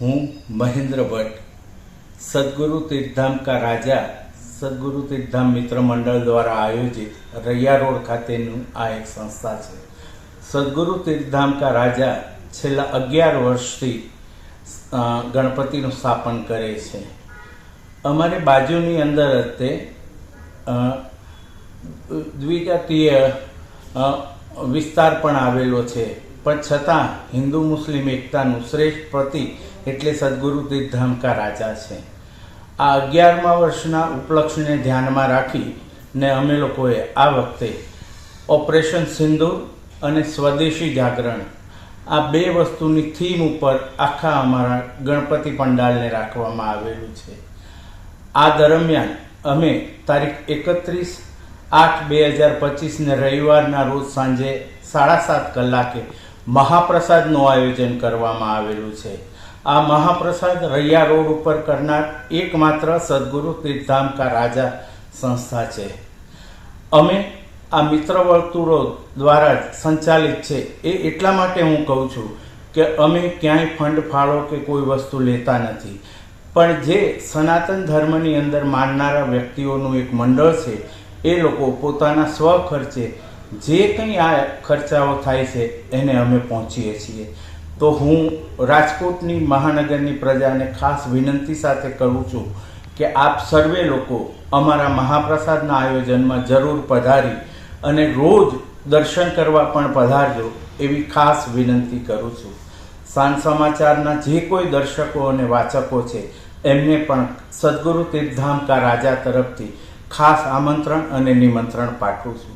હું મહેન્દ્ર ભટ્ટ, સદગુરુ તીર્થધામ કા રાજા, સદગુરુ તીર્થધામ મિત્ર મંડળ દ્વારા આયોજિત રૈયા રોડ ખાતેનું આ એક સંસ્થા છે. સદગુરુ તીર્થધામ કા રાજા છેલ્લા અગિયાર વર્ષથી ગણપતિનું સ્થાપન કરે છે. અમારી બાજુની અંદર તે દ્વિજાતીય વિસ્તાર પણ આવેલો છે. પણ છતાં હિન્દુ મુસ્લિમ એકતાનું શ્રેષ્ઠ પ્રતીક એટલે સદગુરુ તીર્થધામકા રાજા છે. આ અગિયારમા વર્ષના ઉપલક્ષને ધ્યાનમાં રાખી ને અમે લોકોએ આ વખતે ઓપરેશન સિંદૂર અને સ્વદેશી જાગરણ આ બે વસ્તુની થીમ ઉપર આખા અમારા ગણપતિ પંડાલને રાખવામાં આવેલું છે. આ દરમિયાન અમે તારીખ એકત્રીસ આઠ બે હજાર પચીસને રવિવારના રોજ સાંજે સાડા સાત કલાકે મહાપ્રસાદનું આયોજન કરવામાં આવેલું છે. આ મહાપ્રસાદ રૈયા રોડ ઉપર કરનાર એકમાત્ર સદગુરુ તીર્થધામ કા રાજા સંસ્થા છે. અમે આ મિત્ર વર્તુળો દ્વારા સંચાલિત છે. એ એટલા માટે હું કહું છું કે અમે ક્યાંય ફંડ ફાળો કે કોઈ વસ્તુ લેતા નથી. પણ જે સનાતન ધર્મની અંદર માનનારા વ્યક્તિઓનું એક મંડળ છે, એ લોકો પોતાના સ્વ ખર્ચે જે કંઈ આ ખર્ચાઓ થાય છે, એને અમે પહોંચીએ છીએ. તો હું રાજકોટની મહાનગરની પ્રજાને ખાસ વિનંતી સાથે કરું છું કે આપ સર્વે લોકો અમારા મહાપ્રસાદના આયોજનમાં જરૂર પધારી અને રોજ દર્શન કરવા પણ પધારજો એવી ખાસ વિનંતી કરું છું. સાંજ સમાચારના જે કોઈ દર્શકો અને વાચકો છે, એમને પણ સદગુરુ તીર્થધામ કા રાજા તરફથી ખાસ આમંત્રણ અને નિમંત્રણ પાઠવું છું.